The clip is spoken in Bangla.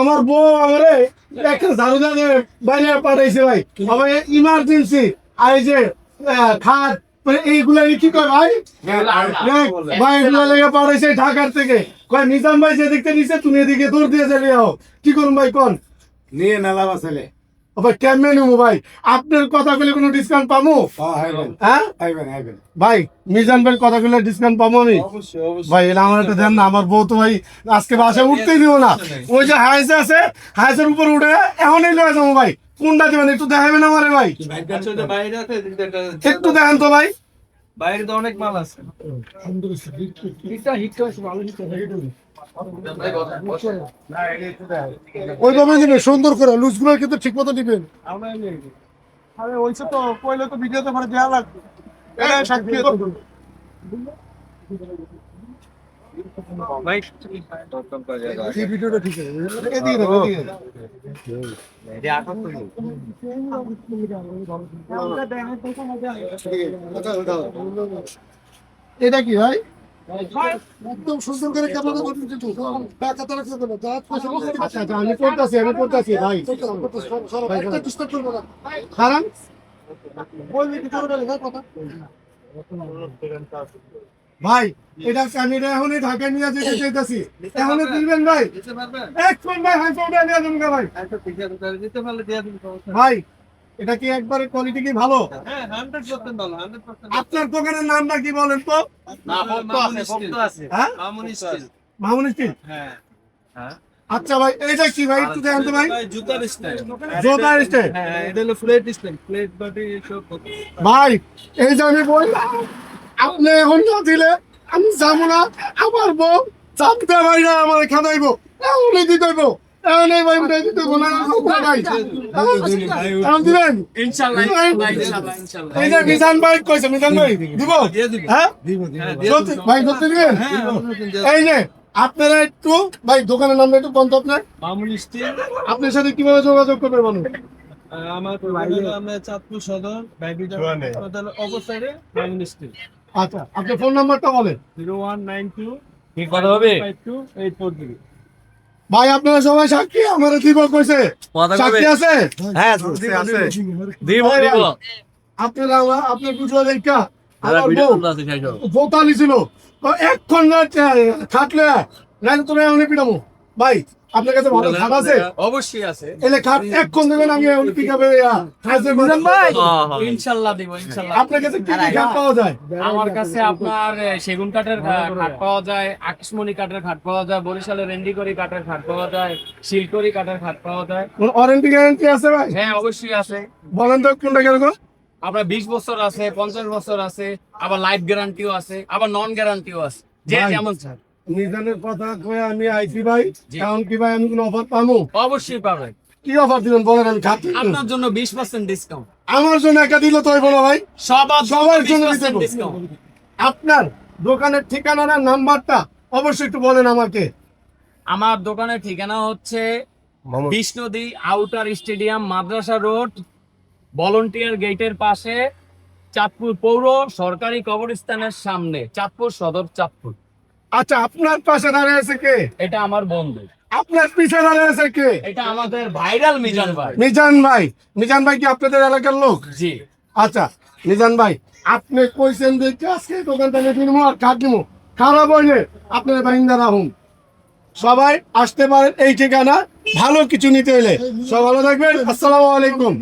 আমার বউ আমারে একটা ঝাড়ু দিয়ে বাইরে পাঠাইছে ভাই আমার ইমার্জেন্সি আই যে খাট মানে এইগুলা কি কয় ভাই লেগে পাঠাইছে ঢাকার থেকে কয় নিজাম ভাই যে দেখতে নিছে তুমি এদিকে দৌড় দিয়ে চলে যাও কি করুন ভাই কোন নিয়ে নালা বাসালে ভাই কেমনে নেব ভাই? আপনার কথা কইলে কোনো ডিসকাউন্ট পাবো হ্যাঁ আইবেন আইবেন ভাই মিজান ভাই কথা কইলে ডিসকাউন্ট পাবো আমি? অবশ্যই অবশ্যই। ভাই এটা আমার একটা দেন না আমার বউ তো ভাই আজকে বাসায় উঠতেই দিব না। ওই যে হাইস আছে হাইসের উপর উঠে এখনই লয়ে যাব ভাই। কোনটা দিবেন একটু দেখাবেন আমারে ভাই। ওটা বাইরে আছে, একটু দেখেন তো ভাই। বাইরে তো অনেক মাল আছে। ওইভাবে দিবেন সুন্দর করে লুজগুলো কিন্তু ঠিক মতো নিই। আরে ওইসব তো কইলে তো ভিডিওতে মানে দেয়া লাগবে। ভাই এই ভিডিওটা ঠিক আছে এদিকে দেখো এদিকে দেখো। এটা কি ভাই? একদম সুন্দর করে ক্যামেরা করতে কিন্তু টাকা তারা করতে না দাঁত পয়সা আচ্ছা আচ্ছা আমি করতেছি আমি করতেছি ভাই। একটা ডিস্টার্ব করব না। হারাম বলবি কি করবে কথা। ভাই এটা আমি এখনই ঢাকায় নিয়ে যেতে চাইতেছি। এখনই দিবেন ভাই। দিতে পারবেন? এক ফোন ভাই হাই ফোনটা নিয়ে যাবেন গা ভাই। আচ্ছা, ঠিক আছে, দিতে পারলে দিয়ে দিন, ভাই এটা কি একবারে কোয়ালিটি কি ভালো? হ্যাঁ, 100% ভালো, 100% আপনার দোকানের নামটা কি বলেন তো? না, মামুনি steel। হ্যাঁ? মামুনি steel। মামুনি স্টিল? হ্যাঁ। হ্যাঁ। আচ্ছা ভাই এইটা কি ভাই একটু দেখেন তো ভাই। জুতার style। জোতার স্টাইল হ্যাঁ, এটা হলো ফ্লেট style, plate বাটি সব ভাই এই যে আমি বললাম আপনি এখন না দিলে আমি যাব না আমার বউ চাপতে ভাই না আমার এমনই দিবি। হ্যাঁ? হ্যাঁ, আপনারা একটু ভাই দোকানের নামটা একটু বন্ধ আপনার। আপনার সাথে কীভাবে যোগাযোগ করবে মানুষ? আমার চাঁদপুর সদর বাইবিটা আচ্ছা আপনার ফোন নাম্বারটা বলেন। জিরো ওয়ান নাইন টু কি কথা হবে? টু এইট ফোর থ্রি ভাই আপনারা সবাই সাক্ষী আমার দিব কইছে। সাক্ষী আছে? হ্যাঁ দিব দিব আপনারা আমার আপনার বুঝলো দেখা। আছে ছিল এক ঘণ্টা খাটলে তুমি আমি পিটামো ভাই আপনার কাছে ভালো খাট আছে? অবশ্যই আছে। এলে খাট এক ঘণ্টা দেবেন আমি পিক আপে হ্যাঁ, হ্যাঁ। ইনশাল্লাহ দিব ইনশাল্লাহ। আপনার কাছে কি কি খাট পাওয়া যায়? আমার কাছে আপনার সেগুন কাঠের খাট পাওয়া যায় আকাশমণি কাঠের খাট পাওয়া যায় বরিশালের রেন্ডিকরি কাঠের খাট পাওয়া যায় শিলকরি কাঠের খাট পাওয়া যায়। ওয়ারেন্টি গ্যারান্টি আছে ভাই? হ্যাঁ অবশ্যই আছে। বলেন তো কোনটা কীরকম আপনার বিশ বছর আছে পঞ্চাশ বছর আছে আবার লাইফ গ্যারান্টিও আছে আবার নন গ্যারান্টিও আছে যে যেমন স্যার নিজানের কথা কয়ে আমি আইছি ভাই। কারণ কি ভাই আমি কোনো অফার পাবো অবশ্যই পাবেন। কি অফার দিবেন বলেন আমি খাচ্ছি। আপনার জন্য বিশ পার্সেন্ট ডিসকাউন্ট আমার জন্য একা দিল তো হইব না ভাই। সবার সবার জন্য দিতে আপনার দোকানের ঠিকানার নাম্বারটা অবশ্যই একটু বলেন আমাকে। আমার দোকানের ঠিকানা হচ্ছে Bishnudi outer stadium Madrasa road volunteer গেটের পাশে চাঁদপুর পৌর সরকারি কবরস্থানের সামনে চাঁদপুর সদর চাঁদপুর। আচ্ছা আপনার পাশে দাঁড়িয়ে আছে কে? এটা আমার বন্ধু। আপনার পিছে দাঁড়িয়ে আছে কে? এটা আমাদের ভাইরাল মিজান ভাই। মিজান ভাই। মিজান ভাই কি আপনাদের এলাকার লোক? জি। আচ্ছা মিজান ভাই আপনি কইছেন দেখে আজকে দোকানটা নিয়ে নিবো আর কাট নিবো খারাপ হইলে আপনার বাহিন্দা রাহুন সবাই আসতে পারেন এই ঠিকানা। ভালো কিছু নিতে হলে সব ভালো থাকবেন। আসসালামু আলাইকুম।